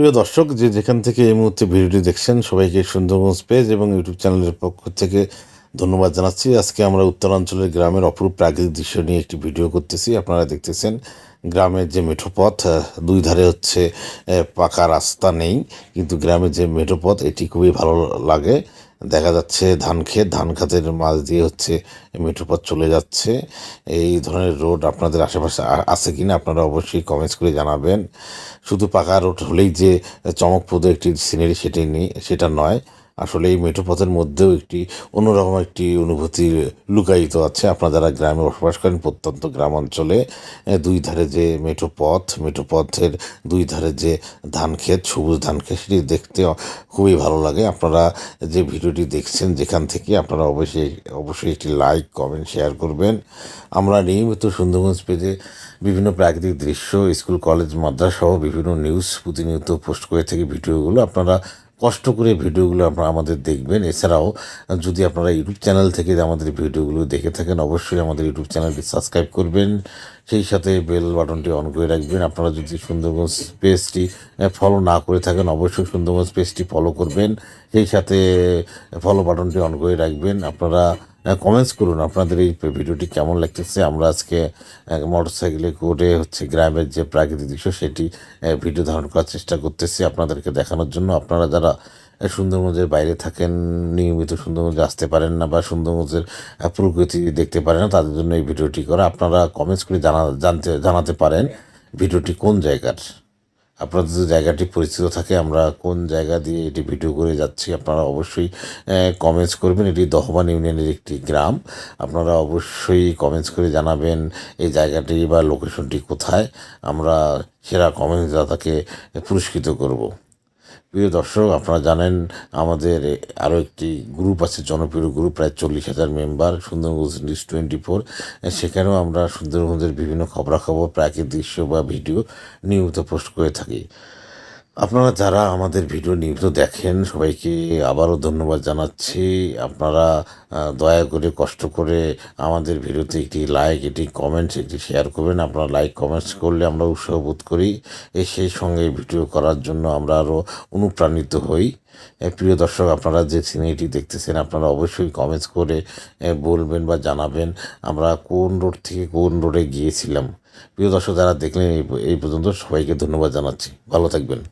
প্রিয় দর্শক, যে যেখান থেকে এই মুহূর্তে ভিডিওটি দেখছেন, সবাইকে সুন্দরগঞ্জ পেজ এবং ইউটিউব চ্যানেলের পক্ষ থেকে ধন্যবাদ জানাচ্ছি। আজকে আমরা উত্তরাঞ্চলের গ্রামের অপরূপ প্রাকৃতিক দৃশ্য নিয়ে একটি ভিডিও করতেছি। আপনারা দেখতেছেন গ্রামের যে মেঠোপথ দুই ধারে হচ্ছে পাকা রাস্তা নেই, কিন্তু গ্রামের যে মেঠোপথ, এটি খুবই ভালো লাগে। দেখা যাচ্ছে ধান ক্ষেত, ধান খাতের মাঝ দিয়ে হচ্ছে মেঠোপথ চলে যাচ্ছে। এই ধরনের রোড আপনাদের আশেপাশে আছে কি না আপনারা অবশ্যই কমেন্টস করে জানাবেন। শুধু পাকা রোড হলেই যে চমকপ্রদ একটি সিনারি সেটি নেই, সেটা নয়। আসলে এই মেঠোপথের মধ্যেও একটি অন্যরকম একটি অনুভূতি লুকায়িত আছে। আপনারা যারা গ্রামে বসবাস করেন, প্রত্যন্ত গ্রাম অঞ্চলে দুই ধারে যে মেঠোপথ, মেঠোপথের দুই ধারে যে ধান ক্ষেত সবুজ ধান ক্ষেত সেটি দেখতে খুবই ভালো লাগে। আপনারা যে ভিডিওটি দেখছেন, যেখান থেকে আপনারা অবশ্যই অবশ্যই একটি লাইক, কমেন্ট, শেয়ার করবেন। আমরা নিয়মিত সুন্দরগঞ্জ পেজে বিভিন্ন প্রাকৃতিক দৃশ্য, স্কুল, কলেজ, মাদ্রাসা সহ বিভিন্ন নিউজ প্রতিনিয়ত পোস্ট করে থাকি। ভিডিওগুলো আপনারা কষ্ট করে ভিডিওগুলো আপনারা আমাদের দেখবেন। এছাড়াও, যদি আপনারা ইউটিউব চ্যানেল থেকে আমাদের ভিডিওগুলো দেখে থাকেন, অবশ্যই আমাদের ইউটিউব চ্যানেলটি সাবস্ক্রাইব করবেন। সেই সাথে বেল বাটনটি অন করে রাখবেন। আপনারা যদি সুন্দরবন পেজটি ফলো না করে থাকেন, অবশ্যই সুন্দরবন পেজটি ফলো করবেন। সেই সাথে ফলো বাটনটি অন করে রাখবেন। আপনারা কমেন্টস করুন, আপনাদের এই ভিডিওটি কেমন লাগতেছে? আমরা আজকে মোটর সাইকেলে করে হচ্ছে গ্রামের যে প্রাকৃতিক দৃশ্য, সেটি ভিডিও ধারণ করার চেষ্টা করতেছি আপনাদেরকে দেখানোর জন্য। আপনারা যারা সুন্দরগঞ্জের বাইরে থাকেন, নিয়মিত সুন্দরগঞ্জে আসতে পারেন না বা সুন্দরগঞ্জের প্রকৃতি দেখতে পারেন না, তাদের জন্য এই ভিডিওটি করা। আপনারা কমেন্টস করে জানা, জানতে, জানাতে পারেন ভিডিওটি কোন জায়গার। আপনাদের যে জায়গাটি পরিচিত থাকে, আমরা কোন জায়গা দিয়ে এটি ভিডিও করে যাচ্ছি, আপনারা অবশ্যই কমেন্টস করবেন। এটি দহবান ইউনিয়নের একটি গ্রাম। আপনারা অবশ্যই কমেন্টস করে জানাবেন এই জায়গাটি বা লোকেশনটি কোথায়। আমরা সেরা কমেন্টস দাদাকে পুরস্কৃত করব। প্রিয় দর্শক, আপনারা জানেন আমাদের আরও একটি গ্রুপ আছে, জনপ্রিয় গ্রুপ, প্রায় চল্লিশ হাজার member, Sundarban news twenty four. সেখানেও আমরা সুন্দরগঞ্জের বিভিন্ন খবরাখবর, প্রাকৃতিক দৃশ্য বা ভিডিও নিয়মিত পোস্ট করে থাকি। আপনারা যারা আমাদের ভিডিও নিয়মিত দেখেন, সবাইকে আবারও ধন্যবাদ জানাচ্ছি। আপনারা দয়া করে, কষ্ট করে আমাদের ভিডিওতে একটি লাইক একটি কমেন্টস একটি শেয়ার করবেন। আপনারা লাইক কমেন্টস করলে আমরা উৎসাহ বোধ করি। সেই সঙ্গে ভিডিও করার জন্য আমরা আরও অনুপ্রাণিত হই। প্রিয় দর্শক, আপনারা যে সিনেমাটি দেখতেছেন, আপনারা অবশ্যই কমেন্টস করে বলবেন বা জানাবেন আমরা কোন রোড থেকে কোন রোডে গিয়েছিলাম। প্রিয় দর্শক, যারা দেখলেন এই পর্যন্ত সবাইকে ধন্যবাদ জানাচ্ছি। ভালো থাকবেন।